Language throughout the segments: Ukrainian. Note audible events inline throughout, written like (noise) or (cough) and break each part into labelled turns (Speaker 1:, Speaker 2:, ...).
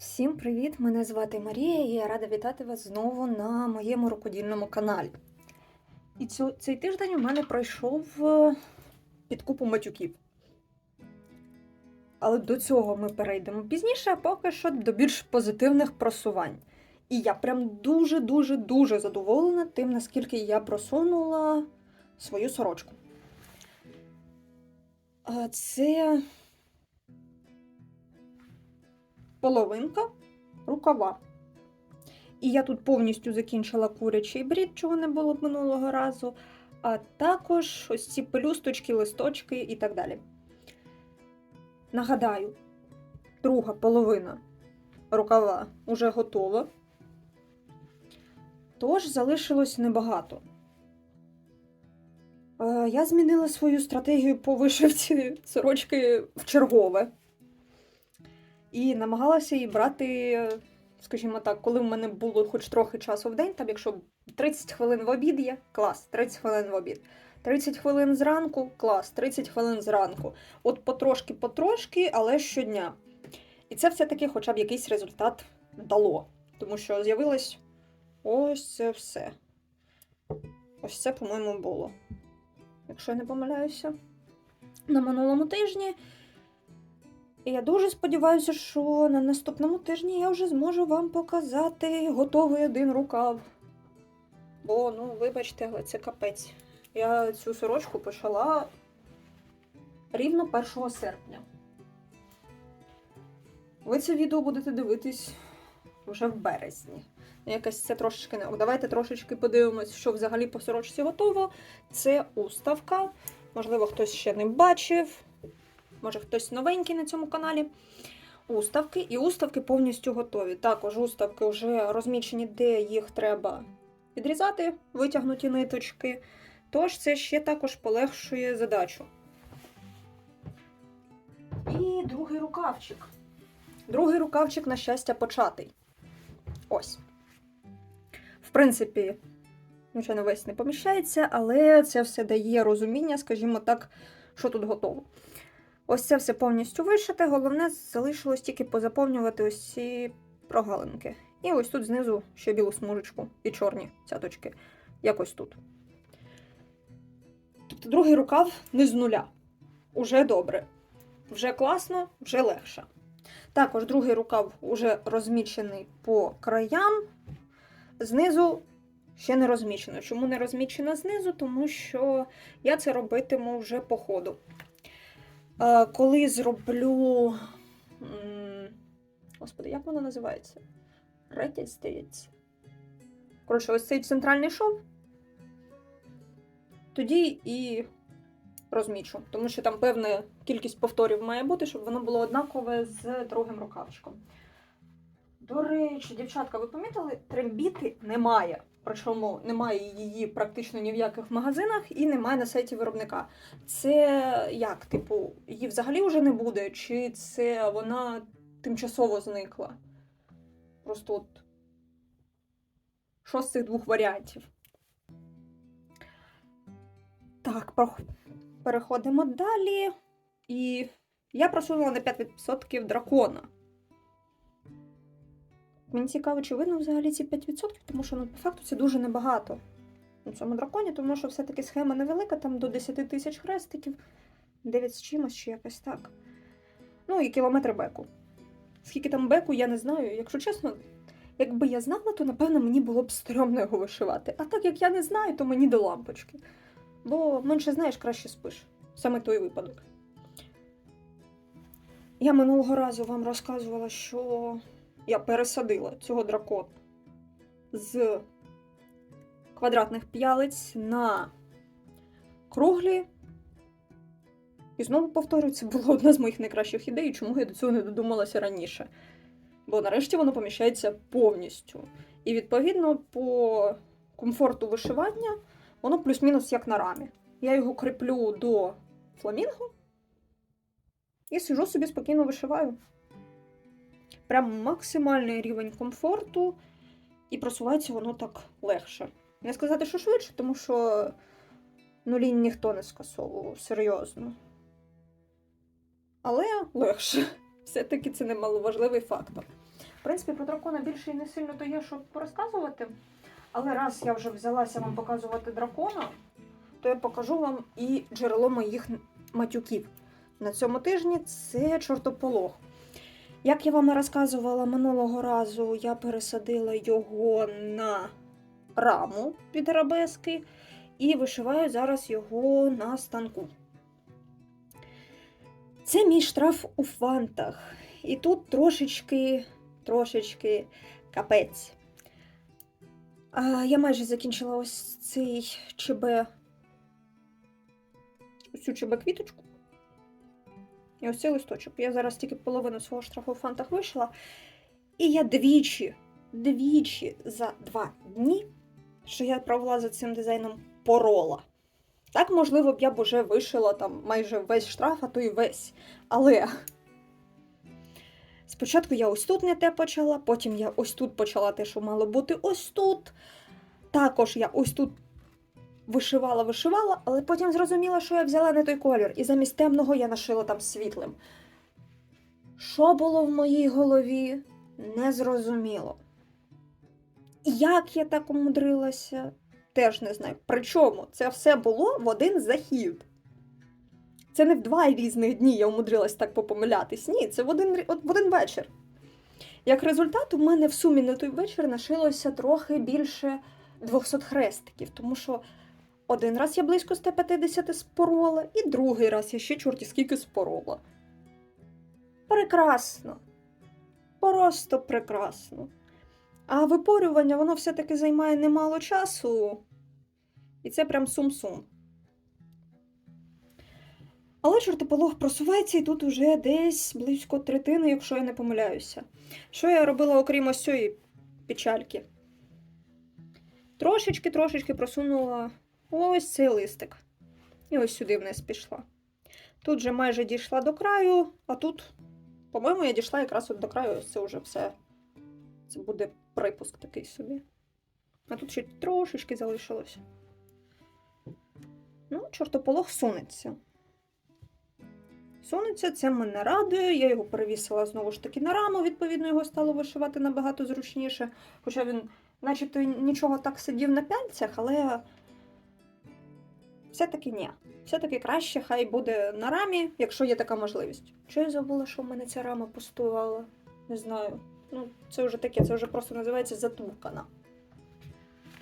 Speaker 1: Всім привіт! Мене звати Марія і я рада вітати вас знову на моєму рукодільному каналі. І цю, цей тиждень у мене пройшов е, під купу матюків. Але до цього ми перейдемо пізніше, а поки що до більш позитивних просувань. І я прям дуже-дуже дуже задоволена тим, наскільки я просунула свою сорочку. Це половинка рукава. І я тут повністю закінчила курячий брід, чого не було минулого разу, а також ось ці пелюсточки, листочки і так далі. Нагадаю, друга половина рукава вже готова. Тож залишилось небагато. Е, Я змінила свою стратегію по вишивці сорочки в чергове. І намагалася її брати, скажімо так, коли в мене було хоч трохи часу в день, там якщо 30 хвилин в обід є, клас, 30 хвилин в обід. 30 хвилин зранку, клас, 30 хвилин зранку. От потрошки-потрошки, але щодня. І це все-таки хоча б якийсь результат дало. Тому що з'явилось ось це все. Ось це, по-моєму, було. Якщо я не помиляюся. На минулому тижні. І я дуже сподіваюся, що на наступному тижні я вже зможу вам показати готовий один рукав. Бо, ну, вибачте, але це капець. Я цю сорочку почала рівно 1 серпня. Ви це відео будете дивитись вже в березні. Якось це трошечки не. Давайте трошечки подивимось, що взагалі по сорочці готово. Це уставка. Можливо, хтось ще не бачив. Може, хтось новенький на цьому каналі. Уставки. І уставки повністю готові. Також уставки вже розмічені, де їх треба відрізати, витягнуті ниточки. Тож це ще також полегшує задачу. І другий рукавчик. Другий рукавчик, на щастя, початий. Ось. В принципі, звичайно, весь не поміщається, але це все дає розуміння, скажімо так, що тут готово. Ось це все повністю вишите. Головне, залишилось тільки позаповнювати ось ці прогалинки. І ось тут знизу ще білу смужечку і чорні цяточки. Якось тут. Тобто другий рукав не з нуля. Уже добре. Вже класно, вже легше. Також другий рукав уже розмічений по краям. Знизу ще не розмічено. Чому не розмічено знизу? Тому що я це робитиму вже по ходу. Е, Коли зроблю. Господи, як воно називається? Ретять, здається. Коротше, ось цей центральний шов. Тоді і розмічу, тому що там певна кількість повторів має бути, щоб воно було однакове з другим рукавчиком. До речі, дівчатка, ви помітили, трембіти немає. Причому немає її практично ні в яких магазинах і немає на сайті виробника. Це як, типу, її взагалі вже не буде, чи це вона тимчасово зникла? Просто от. Що з цих двох варіантів? Так, переходимо далі. І я просунула на 5% дракона. Мені цікаво, чи видно взагалі ці 5%, тому що ну, по факту це дуже небагато у цьому драконі, тому що все-таки схема невелика, там до 10 тисяч хрестиків, 9 з чимось чи якось так. Ну і кілометр беку. Скільки там беку, я не знаю. Якщо чесно, якби я знала, то напевно мені було б стрьомно його вишивати. А так як я не знаю, то мені до лампочки. Бо менше знаєш, краще спиш. Саме той випадок. Я минулого разу вам розказувала, що я пересадила цього дракона з квадратних п'ялиць на круглі. І знову повторюю, це була одна з моїх найкращих ідей, чому я до цього не додумалася раніше. Бо нарешті воно поміщається повністю. І відповідно по комфорту вишивання воно плюс-мінус як на рамі. Я його кріплю до фламінго і сижу собі спокійно вишиваю. Прям максимальний рівень комфорту, і просувається воно так легше. Не сказати, що швидше, тому що нулі ніхто не скасовував, серйозно. Але легше. (laughs) Все-таки це немаловажливий фактор. В принципі, про дракона більше і не сильно то є, що розказувати. Але раз я вже взялася вам показувати дракона, то я покажу вам і джерело моїх матюків. На цьому тижні це чортополох. Як я вам розказувала минулого разу, я пересадила його на раму під арабески і вишиваю зараз його на станку. Це мій штраф у фантах. І тут трошечки, трошечки капець. Я майже закінчила ось цей ЧБ, ось цю ЧБ квіточку. І ось цей листочок. Я зараз тільки половину свого штрафу у фантах вишила. І я двічі, двічі за два дні, що я провела за цим дизайном, порола. Так, можливо, б я б уже вишила там майже весь штраф, а то й весь. Але спочатку я ось тут не те почала, потім я ось тут почала те, що мало бути ось тут. Також я ось тут вишивала, вишивала, але потім зрозуміла, що я взяла не той колір, і замість темного я нашила там світлим. Що було в моїй голові, не зрозуміло. Як я так умудрилася, теж не знаю. Причому це все було в один захід. Це не в два різних дні я умудрилась так попомилятись. Ні, це в один, в один вечір. Як результат, у мене в сумі на той вечір нашилося трохи більше 200 хрестиків, тому що один раз я близько 150 спорола, і другий раз я ще чорті скільки спорола. Прекрасно. Просто прекрасно. А випорювання воно все-таки займає немало часу. І це прям сум-сум. Але чортополох просувається і тут уже десь близько третини, якщо я не помиляюся. Що я робила, окрім ось цієї печальки? Трошечки-трошечки просунула ось цей листик. І ось сюди вниз пішла. Тут же майже дійшла до краю, а тут, по-моєму, я дійшла якраз от до краю, це вже все. Це буде припуск такий собі. А тут ще трошечки залишилося. Ну, чортополох сунеться. Сунеться, це мене радує. Я його перевісила знову ж таки на раму, відповідно, його стало вишивати набагато зручніше. Хоча він, начебто, нічого так сидів на пяльцях, але все-таки ні. Все-таки краще, хай буде на рамі, якщо є така можливість. Чи я забула, що в мене ця рама пустувала? Не знаю. Ну, це вже таке, це вже просто називається затуркана.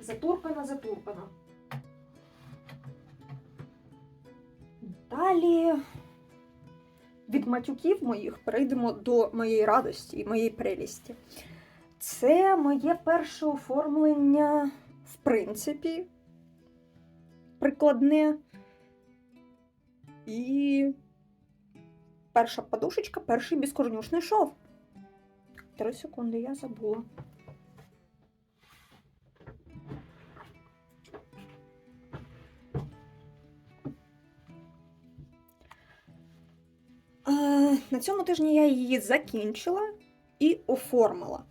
Speaker 1: Затуркана, затуркана. Далі від матюків моїх перейдемо до моєї радості і моєї прелісті. Це моє перше оформлення, в принципі, прикладне. І перша подушечка, перший безкорнюшний шов. Три секунди, я забула. На цьому тижні я її закінчила і оформила.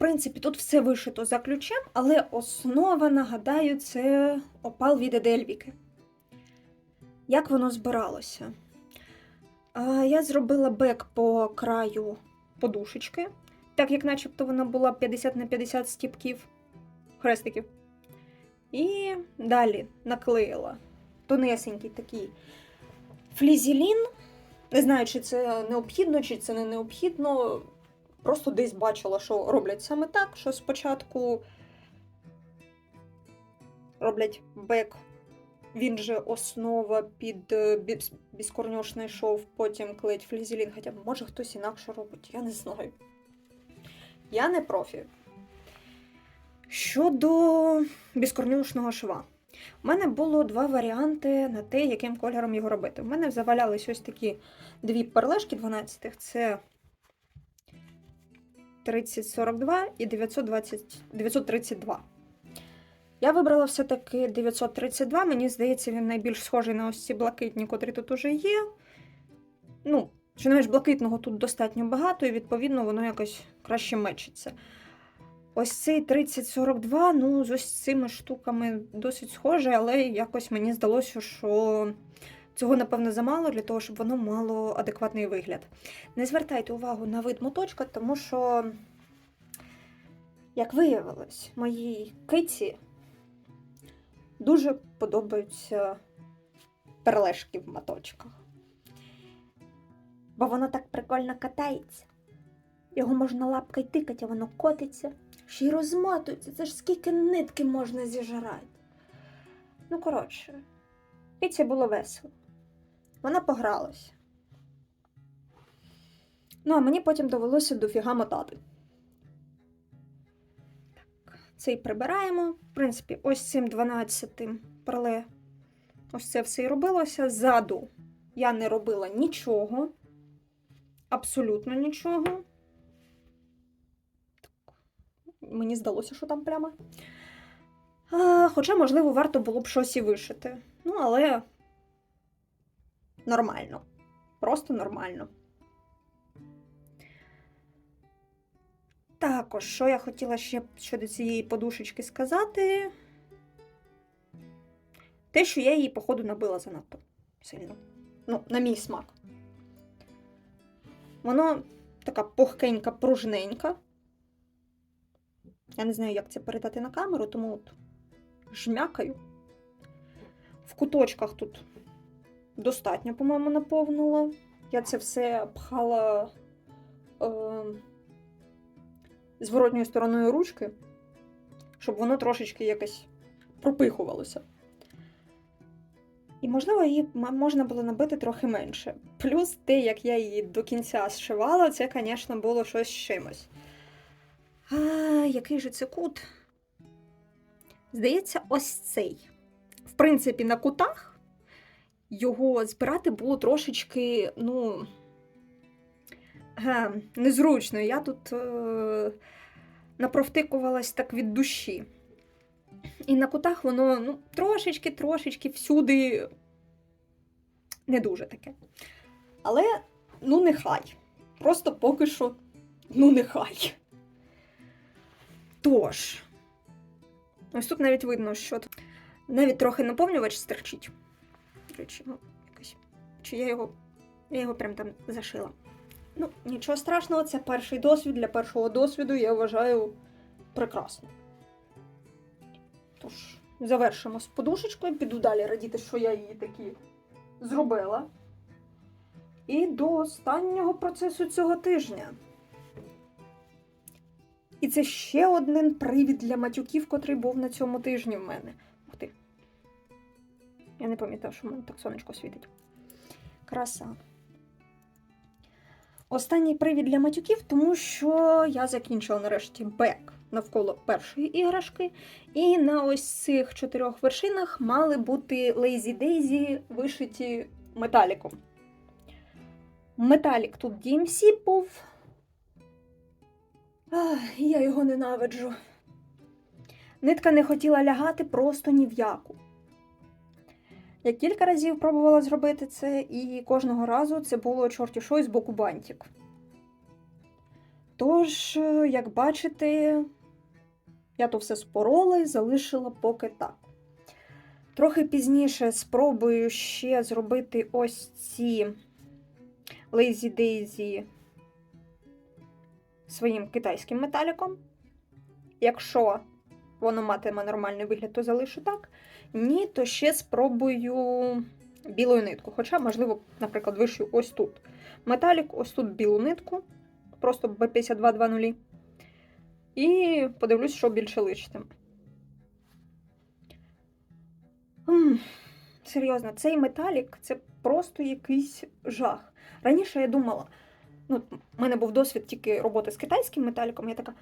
Speaker 1: Принципі, тут все вишито за ключем, але основа, нагадаю, це опал від Едельвіки. Як воно збиралося? Я зробила бек по краю подушечки, так як начебто вона була 50 на 50 стіпків, хрестиків. І далі наклеїла тонесенький такий флізелін. Не знаю, чи це необхідно, чи це не необхідно. Просто десь бачила, що роблять саме так, що спочатку роблять бек, він же основа під е, біскорньошний шов, потім клеють флізелін, хоча може хтось інакше робить, я не знаю. Я не профі. Щодо біскорнюшного шва. У мене було два варіанти на те, яким кольором його робити. У мене завалялись ось такі дві перлешки 12-х. Це 3042 і 920, 932. Я вибрала все-таки 932. Мені здається, він найбільш схожий на ось ці блакитні, котрі тут уже є. Ну, не менш блакитного тут достатньо багато, і відповідно воно якось краще мечиться. Ось цей 3042, ну, з ось цими штуками досить схоже, але якось мені здалося, що Цього, напевно, замало для того, щоб воно мало адекватний вигляд. Не звертайте увагу на вид моточка, тому що, як виявилось, моїй киці дуже подобаються перлешки в моточках. Бо воно так прикольно катається. Його можна лапкою тикати, а воно котиться, ще й розмотується. Це ж скільки нитки можна зіжрати. Ну, коротше, Киці було весело. Вона погралась. Ну, а мені потім довелося дофіга мотати. Так, цей прибираємо. В принципі, ось цим 12-тим проле. Ось це все і робилося. Ззаду я не робила нічого. Абсолютно нічого. Так. Мені здалося, що там пляма. А, хоча, можливо, варто було б щось і вишити. Ну, але нормально. Просто нормально. Також, що я хотіла ще щодо цієї подушечки сказати. Те, що я її, походу, набила занадто сильно. Ну, на мій смак. Воно така пухкенька, пружненька. Я не знаю, як це передати на камеру, тому от жмякаю. В куточках тут достатньо, по-моєму, наповнила. Я це все пхала е, зворотньою стороною ручки, щоб воно трошечки якось пропихувалося. І, можливо, її можна було набити трохи менше. Плюс те, як я її до кінця зшивала, це, звісно, було щось з чимось. А, який же це кут? Здається, ось цей. В принципі, на кутах його збирати було трошечки, ну. Ге, незручно. Я тут е, напровтикувалась так від душі. І на кутах воно ну, трошечки-трошечки всюди не дуже таке. Але ну нехай. Просто поки що, ну нехай. Тож, ось тут навіть видно, що навіть трохи наповнювач стерчить. Речі, ну, якось. Чи я його. Я його прям там зашила. Ну, нічого страшного, це перший досвід. Для першого досвіду я вважаю прекрасно. Тож, завершимо з подушечкою, піду далі радіти, що я її таки зробила. І до останнього процесу цього тижня. І це ще один привід для матюків, котрий був на цьому тижні в мене. Я не пам'ятав, що в мене так сонечко світить. Краса. Останній привід для матюків, тому що я закінчила нарешті бек навколо першої іграшки. І на ось цих чотирьох вершинах мали бути Daisy вишиті металіком. Металік тут DMC був. Ах, я його ненавиджу. Нитка не хотіла лягати просто ні в яку. Я кілька разів пробувала зробити це, і кожного разу це було чорті що з боку бантик. Тож, е, як бачите, я то все спорола і залишила поки так. Трохи пізніше спробую ще зробити ось ці Lazy Daisy своїм китайським металіком. Якщо воно матиме нормальний вигляд, то залишу так. Ні, то ще спробую білою нитку. Хоча, можливо, наприклад, вишию ось тут. Металік, ось тут білу нитку, просто B5220. І подивлюсь, що більше личитиме. Серйозно, цей металік це просто якийсь жах. Раніше я думала, ну, в мене був досвід тільки роботи з китайським металіком. Я така,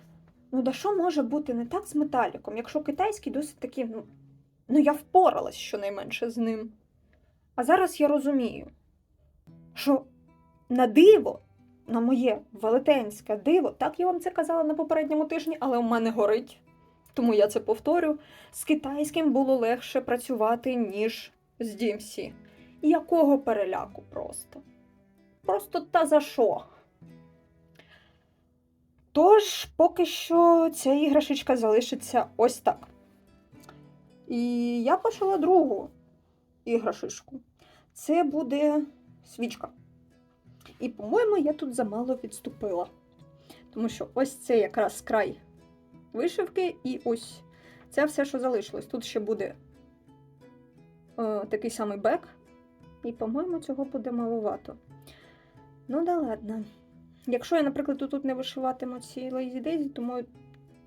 Speaker 1: ну да що може бути не так з металіком, якщо китайський досить такий, ну, ну я впоралась щонайменше з ним. А зараз я розумію, що на диво, на моє велетенське диво, так я вам це казала на попередньому тижні, але у мене горить. Тому я це повторю. З китайським було легше працювати, ніж з DMC. Якого переляку просто? Просто та за що? Тож, поки що ця іграшечка залишиться ось так. І я почала другу іграшечку. це буде свічка. І, по-моєму, я тут замало відступила. Тому що ось це якраз край вишивки, і ось це все, що залишилось. Тут ще буде е, такий самий бек. І, по-моєму, цього буде маловато. Ну да ладно. Якщо я, наприклад, тут не вишиватиму ці Lazy Daisy, то,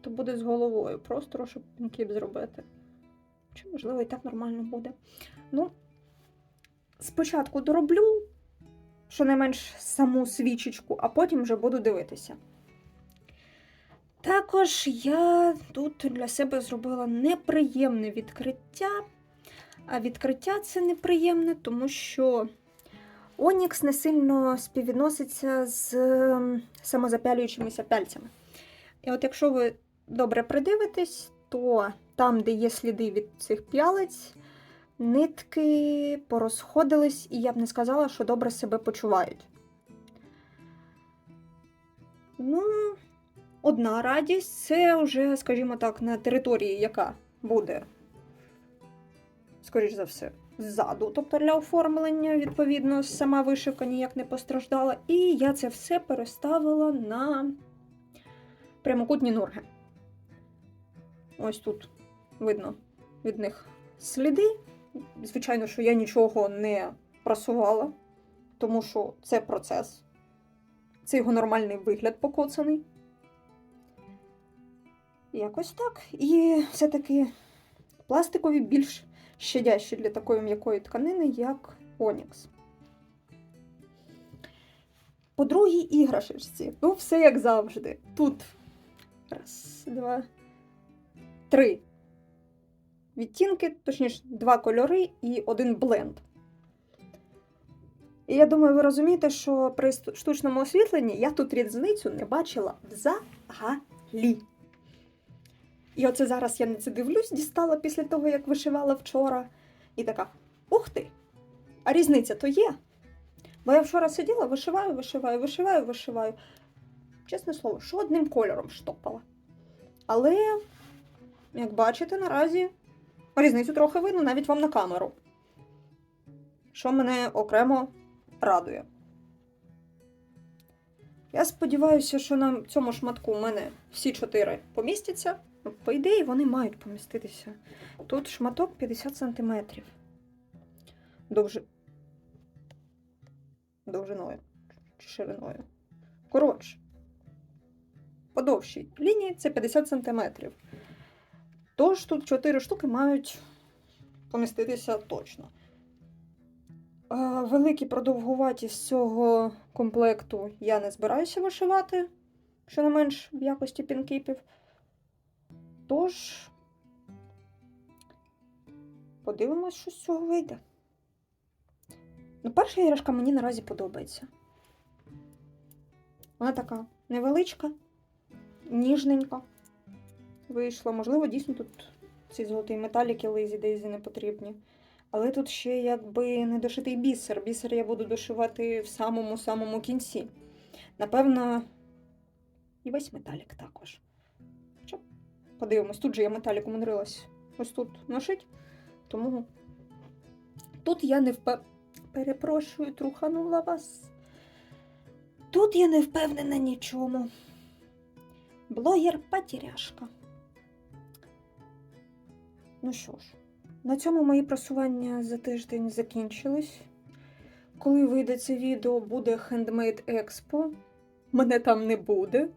Speaker 1: то буде з головою. Просто щоб пінкіп зробити. Чи, можливо, і так нормально буде. Ну, спочатку дороблю, щонайменш саму свічечку, а потім вже буду дивитися. Також я тут для себе зробила неприємне відкриття. А відкриття це неприємне, тому що Онікс не сильно співвідноситься з ем, самозапялюючимися пяльцями. І от якщо ви добре придивитесь, то там, де є сліди від цих п'ялиць, нитки порозходились, і я б не сказала, що добре себе почувають. Ну, одна радість це вже, скажімо так, на території, яка буде, скоріш за все, ззаду, тобто для оформлення, відповідно, сама вишивка ніяк не постраждала. І я це все переставила на прямокутні норги. Ось тут видно від них сліди. Звичайно, що я нічого не прасувала, тому що це процес. Це його нормальний вигляд покоцаний. Якось так. І все-таки пластикові більш щадящі для такої м'якої тканини, як Онікс. По другій іграшечці, ну, все як завжди. Тут раз, два, три відтінки, точніше, два кольори і один бленд. І я думаю, ви розумієте, що при штучному освітленні я тут різницю не бачила взагалі. І оце зараз я на це дивлюсь, дістала після того, як вишивала вчора. І така: ух ти! А різниця то є. Бо я вчора сиділа, вишиваю, вишиваю, вишиваю, вишиваю. Чесне слово, що одним кольором штопала. Але, як бачите, наразі різницю трохи видно навіть вам на камеру. Що мене окремо радує. Я сподіваюся, що на цьому шматку у мене всі чотири помістяться. По ідеї, вони мають поміститися. Тут шматок 50 см. Довжи... Довжиною шириною. Коротше. По довшій лінії це 50 см. Тож тут 4 штуки мають поміститися точно. Великі продовгуваті з цього комплекту я не збираюся вишивати, що не менш в якості пінкіпів. Тож, подивимось, що з цього вийде. Ну, перша іграшка мені наразі подобається. Вона така невеличка, ніжненька. Вийшла. Можливо, дійсно тут ці золоті металіки Лизі Дейзі не потрібні. Але тут ще якби не дошитий бісер. Бісер я буду дошивати в самому-самому кінці. Напевно, і весь металік також. Хоча подивимось, тут же я металік умудрилась ось тут нашить. Тому тут я не впев... Перепрошую, труханула вас. Тут я не впевнена нічому. Блогер потеряшка. Ну що ж, на цьому мої просування за тиждень закінчились. Коли вийде це відео, буде Handmade Expo. Мене там не буде.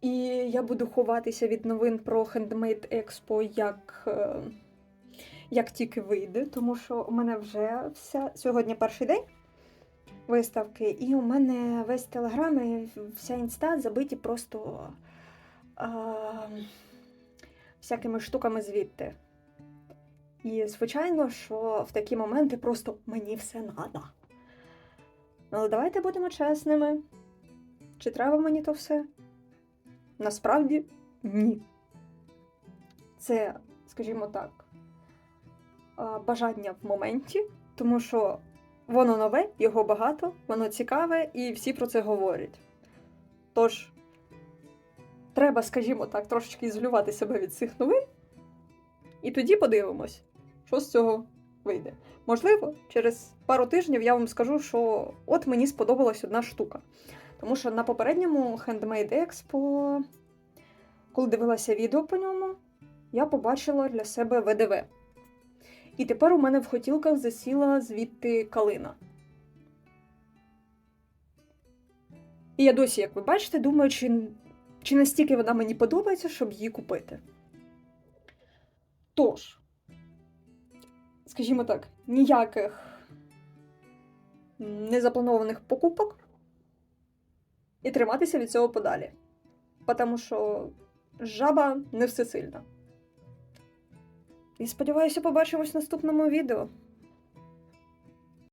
Speaker 1: І я буду ховатися від новин про Handmade Expo як, е, як тільки вийде, тому що у мене вже вся сьогодні перший день виставки, і у мене весь телеграм і вся інста забиті просто а, всякими штуками звідти. І, звичайно, що в такі моменти просто мені все надо. Але давайте будемо чесними. Чи треба мені то все? Насправді ні. Це, скажімо так, бажання в моменті, тому що воно нове, його багато, воно цікаве, і всі про це говорять. Тож, треба, скажімо так, трошечки ізолювати себе від цих новин, і тоді подивимось, що з цього вийде. Можливо, через пару тижнів я вам скажу, що от мені сподобалась одна штука. Тому що на попередньому Handmade Expo, коли дивилася відео по ньому, я побачила для себе ВДВ. І тепер у мене в хотілках засіла звідти калина. І я досі, як ви бачите, думаю, чи, чи настільки вона мені подобається, щоб її купити. Тож, скажімо так, ніяких незапланованих покупок і триматися від цього подалі. Тому що жаба не всесильна. І сподіваюся, побачимось в наступному відео.